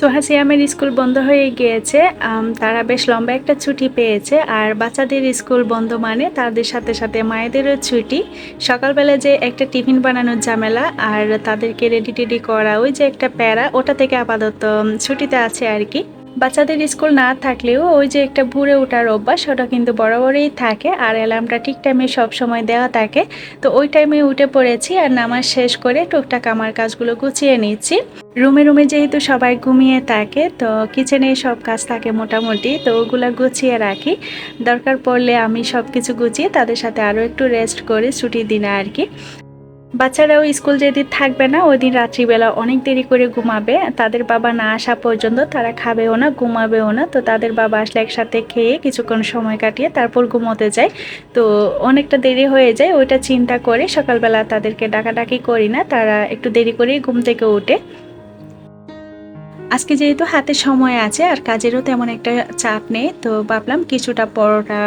সোহা সিয়ামের স্কুল বন্ধ হয়ে গিয়েছে। তারা বেশ লম্বা একটা ছুটি পেয়েছে। আর বাচ্চাদের স্কুল বন্ধ মানে তাদের সাথে সাথে মায়েদেরও ছুটি। সকালবেলা যে একটা টিফিন বানানোর ঝামেলা আর তাদেরকে রেডি টেডি করা, ওই যে একটা প্যারা, ওটা থেকে আপাতত ছুটিতে আছে আর কি। বাচ্চাদের স্কুল না থাকলেও ওই যে একটা ভুরে ওঠার অভ্যাস, ওটা কিন্তু বরাবরই থাকে আর অ্যালার্মটা ঠিক টাইমে সব সময় দেওয়া থাকে। তো ওই টাইমে উঠে পড়েছি আর নামাজ শেষ করে টুকটাক আমার কাজগুলো গুছিয়ে নিচ্ছি। রুমে রুমে যেহেতু সবাই ঘুমিয়ে থাকে, তো কিচেনে সব কাজ থাকে মোটামুটি, তো ওগুলো গুছিয়ে রাখি। দরকার পড়লে আমি সব কিছু গুছিয়ে তাদের সাথে আরও একটু রেস্ট করে, ছুটির দিনে আর কি। বাচ্চারাও স্কুল যেদিন থাকবে না ওই দিন রাত্রিবেলা অনেক দেরি করে ঘুমাবে। তাদের বাবা না আসা পর্যন্ত তারা খাবেও না, ঘুমাবেও না। তো তাদের বাবা আসলে একসাথে খেয়ে কিছুক্ষণ সময় কাটিয়ে তারপর ঘুমোতে যায়। তো অনেকটা দেরি হয়ে যায়, ওইটা চিন্তা করে সকালবেলা তাদেরকে ডাকাডাকি করি না। তারা একটু দেরি করেই ঘুম থেকে ওঠে। আজকে যেহেতু হাতে সময় আছে আর কাজেরও তেমন একটা চাপ নেই, তো ভাবলাম কিছুটা পরোটা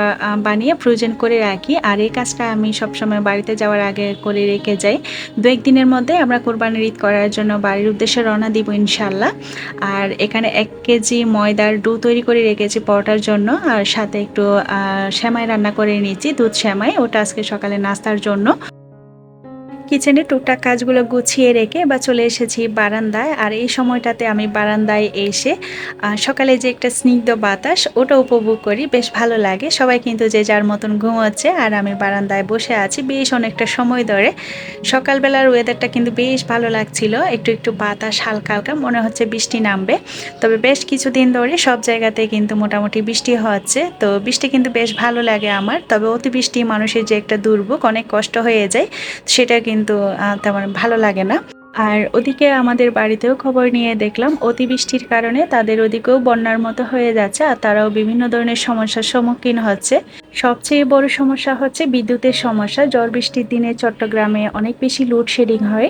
বানিয়ে ফ্রোজেন করে রাখি। আর এই কাজটা আমি সবসময় বাড়িতে যাওয়ার আগে করে রেখে যাই। দু একদিনের মধ্যে আমরা কোরবানির ঈদ করার জন্য বাড়ির উদ্দেশ্যে রওনা দিব ইনশাল্লাহ আর এখানে এক কেজি ময়দার ডু তৈরি করে রেখেছি পরোটার জন্য। আর সাথে একটু শ্যামাই রান্না করে নিয়েছি, দুধ শ্যামাই ওটা আজকে সকালে নাস্তার জন্য। কিচেনে টুকটাক কাজগুলো গুছিয়ে রেখে বা চলে এসেছি বারান্দায়। আর এই সময়টাতে আমি বারান্দায় এসে সকালে যে একটা স্নিগ্ধ বাতাস, ওটা উপভোগ করি। বেশ ভালো লাগে। সবাই কিন্তু যে যার মতন ঘুমোচ্ছে আর আমি বারান্দায় বসে আছি বেশ অনেকটা সময় ধরে। সকালবেলার ওয়েদারটা কিন্তু বেশ ভালো লাগছিল। একটু একটু বাতাস হালকা হালকা, মনে হচ্ছে বৃষ্টি নামবে। তবে বেশ কিছুদিন ধরে সব জায়গাতে কিন্তু মোটামুটি বৃষ্টি হচ্ছে। তো বৃষ্টি কিন্তু বেশ ভালো লাগে আমার। তবে অতিবৃষ্টি মানুষের যে একটা দুর্ভোগ, অনেক কষ্ট হয়ে যায়, সেটা কিন্তু আহ, তেমন ভালো লাগে না। আর ওদিকে আমাদের বাড়িতেও খবর নিয়ে দেখলাম অতিবৃষ্টির কারণে তাদের ওদিকেও বন্যার মতো হয়ে যাচ্ছে আর তারাও বিভিন্ন ধরনের সমস্যার সম্মুখীন হচ্ছে। সবচেয়ে বড় সমস্যা হচ্ছে বিদ্যুতের সমস্যা। ঝড় বৃষ্টির দিনে চট্টগ্রামে অনেক বেশি লোডশেডিং হয়।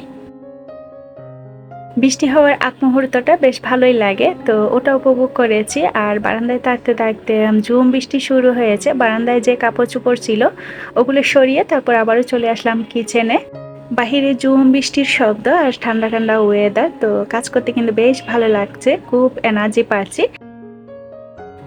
বৃষ্টি হওয়ার আগ মুহূর্তটা বেশ ভালোই লাগে তো ওটা উপভোগ করেছি। আর বারান্দায় থাকতে থাকতে ঝুম বৃষ্টি শুরু হয়েছে। বারান্দায় যে কাপড় চোপড় ছিল ওগুলো সরিয়ে তারপর আবারও চলে আসলাম কিচেনে বাহিরে জুম বৃষ্টির শব্দ আর ঠান্ডা ঠান্ডা ওয়েদার তো কাজ করতে কিন্তু বেশ ভালো লাগছে, খুব এনার্জি পাচ্ছি।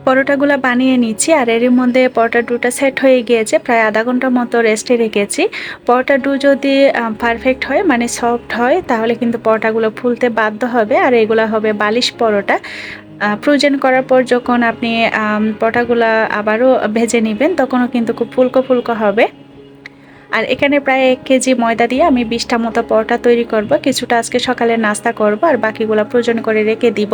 পরোটাগুলো বানিয়ে নিচ্ছি আর এর মধ্যে পরোটা ডুটা সেট হয়ে গিয়েছে, প্রায় আধা ঘণ্টার মতো রেস্টে রেখেছি। পরোটা ডু যদি পারফেক্ট হয় মানে সফট হয়, তাহলে কিন্তু পরোটাগুলো ফুলতে বাধ্য হবে। আর এগুলো হবে বালিশ পরোটা। ফ্রোজেন করার পর যখন আপনি পরোটাগুলো আবারও ভেজে নেবেন, তখনও কিন্তু খুব ফুলকো ফুলকো হবে। আর এখানে প্রায় এক কেজি ময়দা দিয়ে আমি বিশটা মতো পরোটা তৈরি করব। কিছুটা আজকে সকালে নাস্তা করব আর বাকিগুলো প্রয়োজন করে রেখে দিব।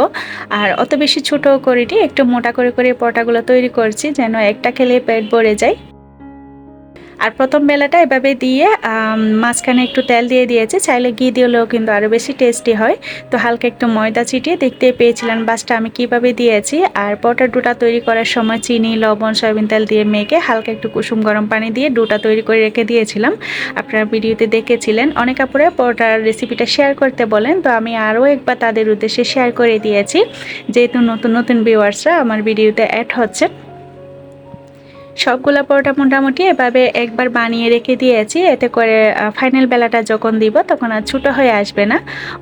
আর অত বেশি ছোটো করিনি, একটু মোটা করে করে পরোটাগুলো তৈরি করছি যেন একটা খেলে পেট ভরে যায়। আর প্রথম বেলাটা এভাবে দিয়ে মাঝখানে একটু তেল দিয়ে দিয়েছি, চাইলে ঘি দিলেও কিন্তু আরও বেশি টেস্টি হয়। তো হালকা একটু ময়দা চিটিয়ে দেখতে পেয়েছিলেন বাসটা আমি কীভাবে দিয়েছি। আর পটার ডুটা তৈরি করার সময় চিনি, লবণ, সয়াবিন তেল দিয়ে মেখে হালকা একটু কুসুম গরম পানি দিয়ে ডুটা তৈরি করে রেখে দিয়েছিলাম। আপনারা ভিডিওতে দেখেছিলেন, অনেক আপুরে পরোটার রেসিপিটা শেয়ার করতে বলেন, তো আমি আরও একবার তাদের উদ্দেশ্যে শেয়ার করে দিয়েছি। যেহেতু নতুন নতুন ভিউয়ার্সরা আমার ভিডিওতে অ্যাড হচ্ছে সবগুলা পরোটা মোটামুটি এভাবে একবার বানিয়ে রেখে দিয়েছি। এতে করে ফাইনাল বেলাটা যখন দিব তখন আর ছোটো হয়ে আসবে না।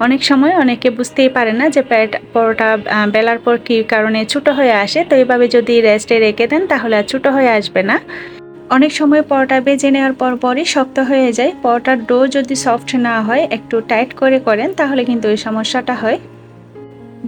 অনেক সময় অনেকে বুঝতেই পারে না যে প্যাট পরোটা বেলার পর কী কারণে ছোটো হয়ে আসে। তো এইভাবে যদি রেস্টে রেখে দেন তাহলে আর ছোটো হয়ে আসবে না। অনেক সময় পরোটা বেজে নেওয়ার পর পরই শক্ত হয়ে যায়। পরোটার ডো যদি সফট না হয়, একটু টাইট করে করেন তাহলে কিন্তু ওই সমস্যাটা হয়।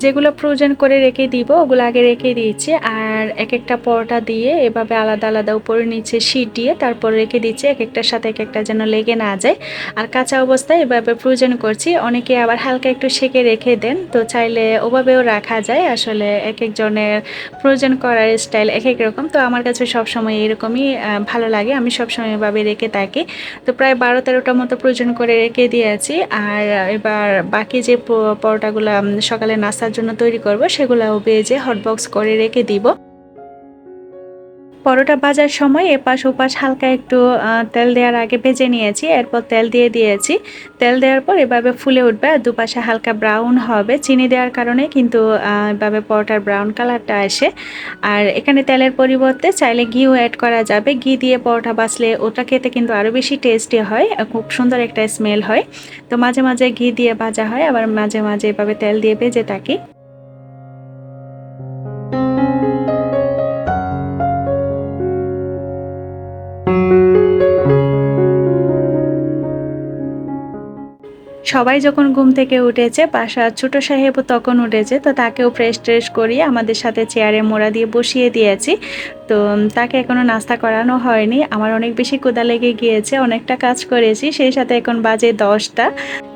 যেগুলো ফ্রোজেন করে রেখে দিব, ওগুলো আগে রেখে দিয়েছি। আর এক একটা পরোটা দিয়ে এভাবে আলাদা আলাদা উপরে নিচে শীট দিয়ে তারপর রেখে দিচ্ছি এক একটার সাথে এক একটা যেন লেগে না যায়। আর কাঁচা অবস্থায় এভাবে প্রয়োজন করছি। অনেকে আবার হালকা একটু সেকে রেখে দেন, তো চাইলে ওভাবেও রাখা যায়। আসলে এক একজনের প্রয়োজন করার স্টাইল এক এক রকম, তো আমার কাছে সবসময় এরকমই ভালো লাগে। আমি সবসময় এভাবে রেখে থাকি। তো প্রায় বারো তেরোটা মতো প্রয়োজন করে রেখে দিয়েছি। আর এবার বাকি যে পরোটাগুলো সকালে নাস্তার জন্য তৈরি করব সেগুলোও বেজে হটবক্স করে রেখে দিব। পরোটা ভাজার সময় এপাশ ওপাশ হালকা একটু তেল দেওয়ার আগে ভেজে নিয়েছি, এরপর তেল দিয়ে দিয়েছি। তেল দেওয়ার পর এভাবে ফুলে উঠবে আর দুপাশে হালকা ব্রাউন হবে। চিনি দেওয়ার কারণে কিন্তু এভাবে পরোটার ব্রাউন কালারটা আসে। আর এখানে তেলের পরিবর্তে চাইলে ঘিও অ্যাড করা যাবে। ঘি দিয়ে পরোটা বাছলে ওটা খেতে কিন্তু আরও বেশি টেস্টি হয় খুব সুন্দর একটা স্মেল হয়। তো মাঝে মাঝে ঘি দিয়ে ভাজা হয়, আবার মাঝে মাঝে এভাবে তেল দিয়ে ভেজে থাকি। সবাই যখন ঘুম থেকে উঠেছে পাশা ছোট সাহেব তখন উঠেছে, তো তাকেও ফ্রেশ ট্রেশ করিয়ে আমাদের সাথে চেয়ারে মোড়া দিয়ে বসিয়ে দিয়েছি। তো তাকে এখনও নাস্তা করানো হয়নি। আমার অনেক বেশি কোদা লেগে গিয়েছে, অনেকটা কাজ করেছি, সেই সাথে এখন বাজে দশটা।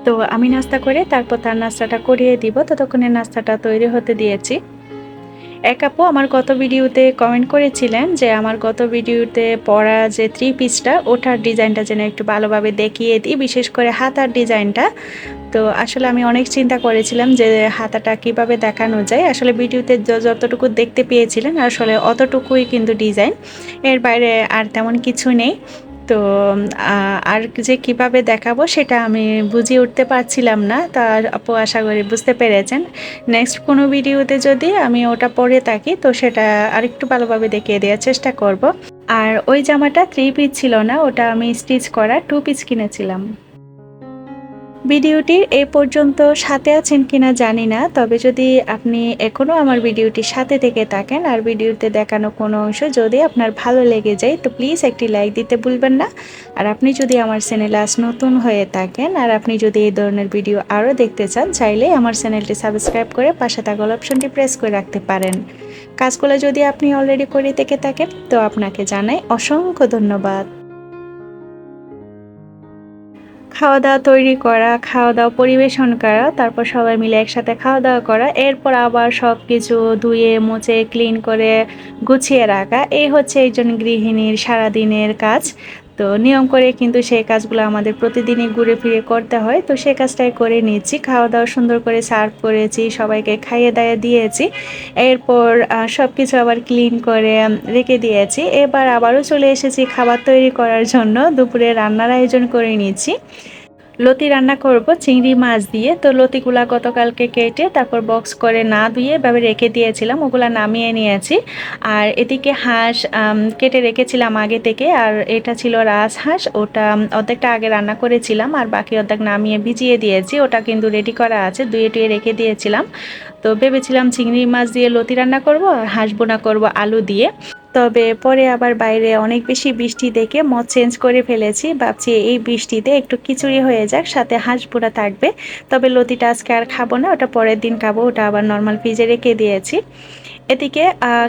তো আমি নাস্তা করে তারপর তার নাস্তাটা করিয়ে দিব, ততক্ষণে নাস্তাটা তৈরি হতে দিয়েছি। এক আপু আমার গত ভিডিওতে কমেন্ট করেছিলেন যে আমার গত ভিডিওতে পরা যে থ্রি পিসটা ওটার ডিজাইনটা যেন একটু ভালোভাবে দেখিয়ে দিই, বিশেষ করে হাতার ডিজাইনটা। তো আসলে আমি অনেক চিন্তা করেছিলাম যে হাতাটা কীভাবে দেখানো যায়। আসলে ভিডিওতে যতটুকু দেখতে পেয়েছিলেন, আসলে অতটুকুই কিন্তু ডিজাইন। এর বাইরে আর তেমন কিছু নেই। তো আর যে কীভাবে দেখাবো সেটা আমি বুঝিয়ে উঠতে পারছিলাম না। তার আপু আশা করি বুঝতে পেরেছেন। নেক্সট কোনো ভিডিওতে যদি আমি ওটা পরে থাকি, তো সেটা আরেকটু ভালোভাবে দেখিয়ে দেওয়ার চেষ্টা করব। আর ওই জামাটা থ্রি পিস ছিল না, ওটা আমি স্টিচ করা টু পিস কিনেছিলাম। ভিডিওটির এ পর্যন্ত সাথে আছেন কিনা জানি না, তবে যদি আপনি এখনও আমার ভিডিওটির সাথে থেকে থাকেন আর ভিডিওতে দেখানো কোনো অংশ যদি আপনার ভালো লেগে যায়, তো প্লিজ একটি লাইক দিতে ভুলবেন না। আর আপনি যদি আমার চ্যানেলে আজ নতুন হয়ে থাকেন আর আপনি যদি এই ধরনের ভিডিও আরও দেখতে চান, চাইলে আমার চ্যানেলটি সাবস্ক্রাইব করে পাশে থাকা অপশনটি প্রেস করে রাখতে পারেন। কাজগুলো যদি আপনি অলরেডি করে থেকে থাকেন, তো আপনাকে জানাই অসংখ্য ধন্যবাদ। খাওয়া দাওয়া তৈরি করা খাওয়া দাওয়া পরিবেশন করা, তারপর সবাই মিলে একসাথে খাওয়া দাওয়া করা, এরপর আবার সব কিছু ধুয়ে, মুছে ক্লিন করে গুছিয়ে রাখা। এই হচ্ছে একজন গৃহিণীর সারাদিনের কাজ। তো নিয়ম করে কিন্তু সেই কাজগুলো আমাদের প্রতিদিনই ঘুরে ফিরে করতে হয়। তো সেই কাজটাই করে নিয়েছি। খাওয়া দাওয়া সুন্দর করে সার্ভ করেছি, সবাইকে খাইয়ে দাইয়ে দিয়েছি। এরপর সব কিছু আবার ক্লিন করে রেখে দিয়েছি। এবার আবারও চলে এসেছি খাবার তৈরি করার জন্য। দুপুরে রান্নার আয়োজন করে নিয়েছি। লতি রান্না করব, চিংড়ি মাছ দিয়ে। তো লতিগুলা গতকালকে কেটে তারপর বক্স করে না ধুয়ে এভাবে রেখে দিয়েছিলাম, ওগুলা নামিয়ে নিয়েছি। আর এদিকে হাঁস কেটে রেখেছিলাম আগে থেকে, আর এটা ছিল রাস হাঁস, ওটা অর্ধেকটা আগে রান্না করেছিলাম, আর বাকি অর্ধেক নামিয়ে ভিজিয়ে দিয়েছি। ওটা কিন্তু রেডি করা আছে দুয়ে টুয়ে রেখে দিয়েছিলাম। তো ভেবেছিলাম চিংড়ি মাছ দিয়ে লতি রান্না করব, আর হাঁস বোনা করব আলু দিয়ে। তবে পরে আবার বাইরে অনেক বেশি বৃষ্টি দেখে মত চেঞ্জ করে ফেলেছি। ভাবছি এই বৃষ্টিতে একটু খিচুড়ি হয়ে যাক, সাথে হাঁস পোড়া থাকবে। তবে লতিটা আজকে আর খাব না, ওটা পরের দিন খাব, ওটা আবার নর্মাল ফ্রিজে রেখে দিয়েছি। এদিকে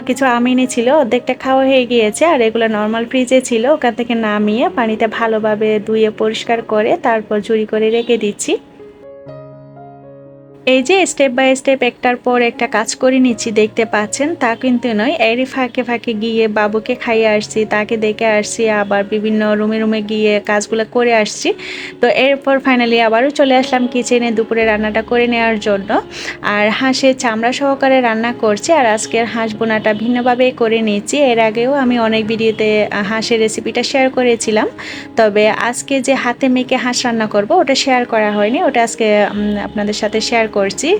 কিছু আম ছিল, অর্ধেকটা খাওয়া হয়ে গিয়েছে, আর এগুলো নর্মাল ফ্রিজে ছিল, ওখান থেকে নামিয়ে পানিতে ভালোভাবে ধুয়ে পরিষ্কার করে তারপর চুরি করে রেখে দিচ্ছি। এই যে স্টেপ বাই স্টেপ একটার পর একটা কাজ করে নিচ্ছি, দেখতে পাচ্ছেন, তা কিন্তু নয়। এরই ফাঁকে ফাঁকে গিয়ে বাবুকে খাইয়ে আসছি, তাকে দেখে আসছি, আবার বিভিন্ন রুমে রুমে গিয়ে কাজগুলো করে আসছি। তো এরপর ফাইনালি আবারও চলে আসলাম কিচেনে দুপুরে রান্নাটা করে নেওয়ার জন্য। আর হাঁসের চামড়া সহকারে রান্না করছি, আর আজকের হাঁস বোনাটা ভিন্নভাবে করে নিয়েছি। এর আগেও আমি অনেক ভিডিওতে হাঁসের রেসিপিটা শেয়ার করেছিলাম। তবে আজকে যে হাতে মেখে হাঁস রান্না করব, ওটা শেয়ার করা হয়নি। ওটা আজকে আপনাদের সাথে শেয়ার করছি।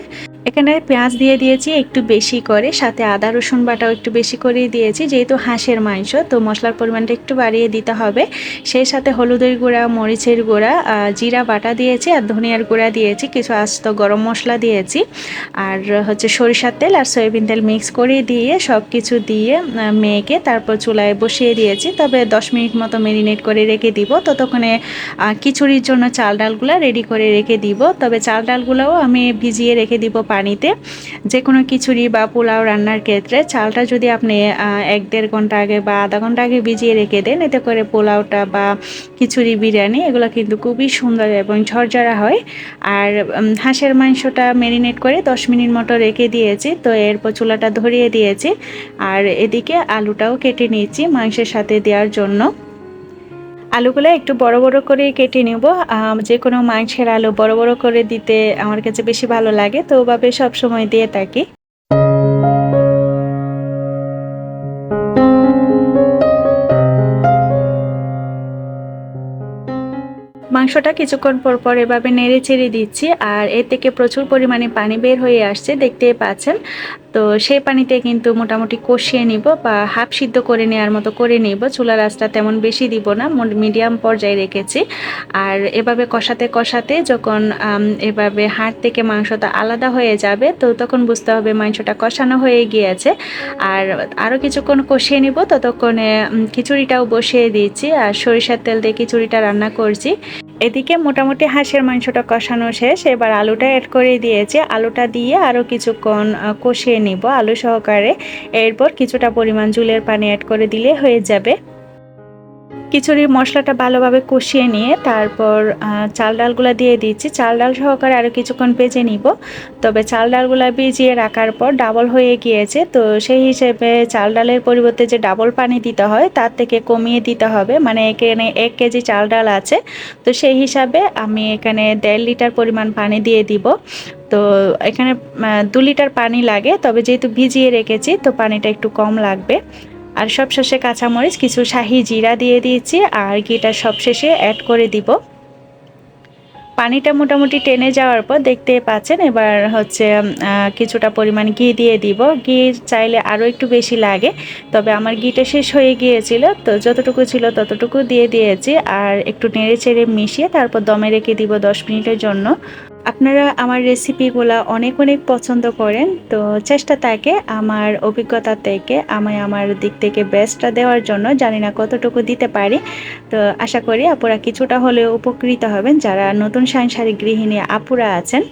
এখানে পেঁয়াজ দিয়ে দিয়েছি, একটু বেশি করে। সাথে আদা, রসুন বাটাও একটু বেশি করে দিয়েছি, যেহেতু হাঁসের মাংস, তো মশলার পরিমাণটা একটু বাড়িয়ে দিতে হবে। সেই সাথে হলুদের গুঁড়া, মরিচের গুঁড়া জিরা বাটা দিয়েছি আর ধনিয়ার গুঁড়া দিয়েছি, কিছু আস্ত গরম মশলা দিয়েছি। আর হচ্ছে সরিষার তেল আর সয়াবিন তেল মিক্স করে দিয়ে সব কিছু দিয়ে মেয়েকে তারপর চুলায় বসিয়ে দিয়েছি। তবে দশ মিনিট মতো মেরিনেট করে রেখে দিব। ততক্ষণে খিচুড়ির জন্য চাল ডালগুলো রেডি করে রেখে দিব। তবে চাল ডালগুলোও আমি ভিজিয়ে রেখে দিব পানিতে। যে কোনো খিচুড়ি বা পোলাও রান্নার ক্ষেত্রে চালটা যদি আপনি এক দেড় ঘণ্টা আগে বা আধা ঘণ্টা আগে ভিজিয়ে রেখে দেন, এতে করে পোলাওটা বা খিচুড়ি, বিরিয়ানি এগুলো কিন্তু খুবই সুন্দর এবং ঝরঝরা হয়। আর হাঁসের মাংসটা ম্যারিনেট করে দশ মিনিট মতো রেখে দিয়েছি, তো এরপর চুলাটা ধরিয়ে দিয়েছি। আর এদিকে আলুটাও কেটে নিয়েছি মাংসের সাথে দেওয়ার জন্য। আলুগুলো একটু বড় বড় করে কেটে নেব। যে কোনো মাংসের আলু বড় বড় করে দিতে আমার কাছে বেশি ভালো লাগে, তো ওভাবে সবসময় দিয়ে থাকি। মাংসটা কিছুক্ষণ পর পর এভাবে নেড়ে চেড়ে দিচ্ছি আর এর থেকে প্রচুর পরিমাণে পানি বের হয়ে আসছে, দেখতেই পাচ্ছেন। তো সেই পানিতে কিন্তু মোটামুটি কষিয়ে নিব বা হাফ সিদ্ধ করে নেওয়ার মতো করে নিব। চুলার আঁচটা তেমন বেশি দিব না মিডিয়াম পর্যায়ে রেখেছি। আর এভাবে কষাতে কষাতে যখন এভাবে হাড় থেকে মাংসটা আলাদা হয়ে যাবে, তো তখন বুঝতে হবে মাংসটা কষানো হয়ে গিয়েছে। আর আরও কিছুক্ষণ কষিয়ে নিব, ততক্ষণে খিচুড়িটাও বসিয়ে দিয়েছি আর সরিষার তেল দিয়ে খিচুড়িটা রান্না করছি। এদিকে মোটামুটি হাঁসের মাংসটা কষানো শেষ। এবার আলুটা অ্যাড করে দিয়েছে। আলুটা দিয়ে আরও কিছুক্ষণ কষিয়ে নিব আলু সহকারে। এরপর কিছুটা পরিমাণ জুলের পানি অ্যাড করে দিলে হয়ে যাবে। খিচুড়ির মশলাটা ভালোভাবে কষিয়ে নিয়ে তারপর চাল ডালগুলো দিয়ে দিচ্ছি চাল ডাল সহকারে আরও কিছুক্ষণ ভেজে নিব। তবে চাল ডালগুলো ভিজিয়ে রাখার পর ডাবল হয়ে গিয়েছে। তো সেই হিসেবে চাল ডালের পরিবর্তে যে ডাবল পানি দিতে হয়, তার থেকে কমিয়ে দিতে হবে। মানে এখানে এক কেজি চাল ডাল আছে। তো সেই হিসাবে আমি এখানে দেড় লিটার পরিমাণ পানি দিয়ে দিব। তো এখানে দু লিটার পানি লাগে। তবে যেহেতু ভিজিয়ে রেখেছি, তো পানিটা একটু কম লাগবে। আর সব শেষে কাঁচামরিচ, কিছু শাহি জিরা দিয়ে দিয়েছি আর ঘিটা সব শেষে অ্যাড করে দিব। পানিটা মোটামুটি টেনে যাওয়ার পর দেখতে পাচ্ছেন, এবার হচ্ছে কিছুটা পরিমাণ ঘি দিয়ে দিব। ঘি চাইলে আরও একটু বেশি লাগে, তবে আমার ঘিটা শেষ হয়ে গিয়েছিল, তো যতটুকু ছিল ততটুকু দিয়ে দিয়েছি। আর একটু নেড়ে চেড়ে মিশিয়ে তারপর দমে রেখে দিব দশ মিনিটের জন্য। আপনারা আমার রেসিপিগুলো অনেক অনেক পছন্দ করেন, তো চেষ্টা থাকে আমার অভিজ্ঞতা থেকে, আমি আমার দিক থেকে বেস্টটা দেওয়ার জন্য, জানি না কতটুকু দিতে পারি, তো আশা করি আপুরা কিছুটা হলেও উপকৃত হবেন, যারা নতুন সাংসারিক গৃহিণী আপুরা আছেন।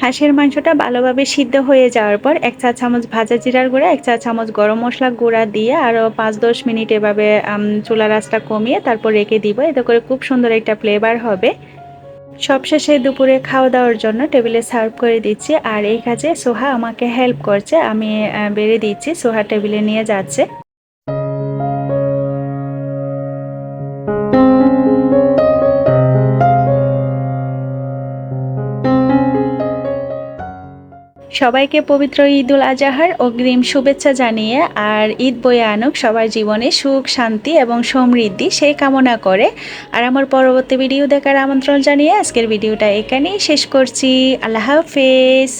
হাঁসের মাংসটা ভালোভাবে সিদ্ধ হয়ে যাওয়ার পর এক চা চামচ ভাজা জিরার গুঁড়া, এক চা চামচ গরম মশলা গুঁড়া দিয়ে আরও পাঁচ, দশ মিনিট এভাবে চুলা রাসটা কমিয়ে তারপর রেখে দিব, এতে করে খুব সুন্দর একটা ফ্লেভার হবে। সবশেষে দুপুরে খাওয়া দাওয়ার জন্য টেবিলে সার্ভ করে দিচ্ছি। আর এই কাজে সোহা আমাকে হেল্প করছে, আমি বেড়ে দিচ্ছি। সোহা টেবিলে নিয়ে যাচ্ছে। সবাইকে পবিত্র ঈদ উল আজহার অগ্রিম শুভেচ্ছা জানিয়ে আর ঈদ বয়ে আনুক, সবার জীবনে সুখ, শান্তি এবং সমৃদ্ধি সেই কামনা করে। আর আমার পরবর্তী ভিডিও দেখার আমন্ত্রণ জানিয়ে আজকের ভিডিওটা এখানেই শেষ করছি। আল্লাহ হাফেজ।